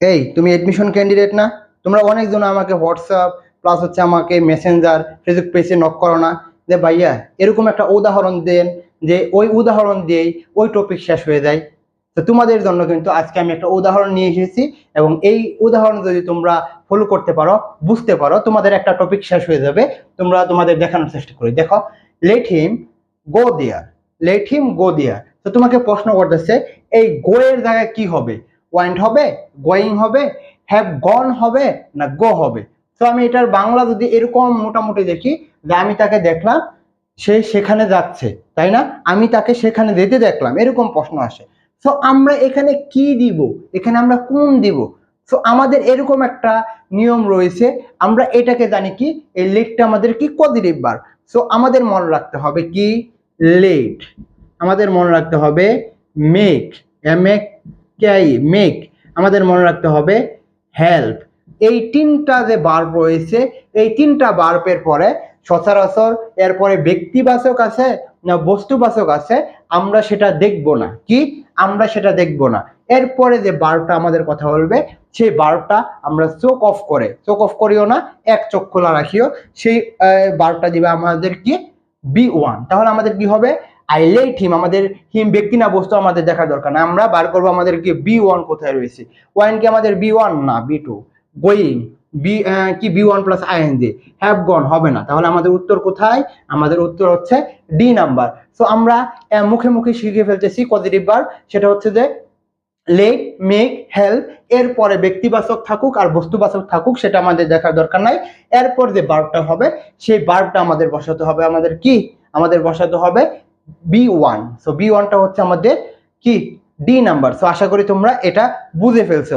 এই, তুমি admission candidate না? তোমরা অনেকজন আমাকে হোয়াটসঅ্যাপ প্লাস হচ্ছে আমাকে মেসেঞ্জার ফেসবুক পেজে নক করো না। যে ভাইয়া, এরকম একটা উদাহরণ দেন যে ওই উদাহরণ দিয়েই ওই টপিক শেষ হয়ে যায়। তো তোমাদের জন্য কিন্তু আজকে আমি একটা উদাহরণ নিয়ে এসেছি এবং এই উদাহরণ যদি তোমরা ফলো করতে পারো, বুঝতে পারো, তোমাদের একটা টপিক শেষ হয়ে যাবে। তোমরা তোমাদের দেখানোর চেষ্টা করি। দেখো লেট হিম গো দেয়ার লেট হিম গো দেয়ার তো তোমাকে প্রশ্ন করতেছে, এই গো এর জায়গায় কি হবে? ওয়াইন্ট হবে গোয়িং হবে হ্যাভ গন হবে, না গো হবে। তো আমি এটার বাংলা যদি এরকম মোটামুটি দেখি, যে আমি তাকে দেখলাম, সে সেখানে যাচ্ছে, তাই না? আমি তাকে সেখানে যেতে দেখলাম, এরকম প্রশ্ন আসে। তো আমরা এখানে কি দিব? এখানে আমরা কোন দিব? তো আমাদের এরকম একটা নিয়ম রয়েছে, আমরা এটাকে জানি কি, এই লেটটা আমাদের কি পজিটিভ বার সো আমাদের মনে রাখতে হবে কি? লেট আমাদের মনে রাখতে হবে make M A K E make, আমাদের মনে রাখতে হবে হেল্প। এই তিনটা যে বার্ব রয়েছে, এই তিনটা বার্বের পরে সচরাচর এরপরে ব্যক্তিবাচক আছে না বস্তুবাচক আছে, আমরা সেটা দেখব না। কি? আমরা সেটা দেখব না। এরপরে যে বার্বটা আমাদের কথা বলবে, সেই বার্বটা আমরা চোখ অফ করে, চোখ অফ করিও না, এক চোখ খোলা রাখিও, সেই বার্বটা দিবে আমাদের কি? B one. তাহলে আমাদের কি হবে? আই লেট হিম আমাদের হিম ব্যক্তি না, বস্তু আমাদের দেখার দরকার না। আমরা বার করব আমাদের কি বি ওয়ান কোথায় রয়েছে? ওয়ান কি আমাদের বি ওয়ান না বি টু গোয়িং বি কি B one plus I N G have gone হবে না। তাহলে আমাদের উত্তর কোথায়? আমাদের উত্তর হচ্ছে ডি নাম্বার সো আমরা মুখে মুখে শিখে ফেলতেছি পজিটিভ বার সেটা হচ্ছে যে লেট মেক হেল্প এরপরে ব্যক্তিবাচক থাকুক আর বস্তুবাচক থাকুক, সেটা আমাদের দেখার দরকার নাই। এরপর যে বার্বটা হবে, সেই বার্বটা আমাদের বসাতে হবে। আমাদের কি? আমাদের বসাতে হবে বি ওয়ান সো বি ওয়ানটা হচ্ছে আমাদের কি? ডি নাম্বার সো আশা করি তোমরা এটা বুঝে ফেলছো।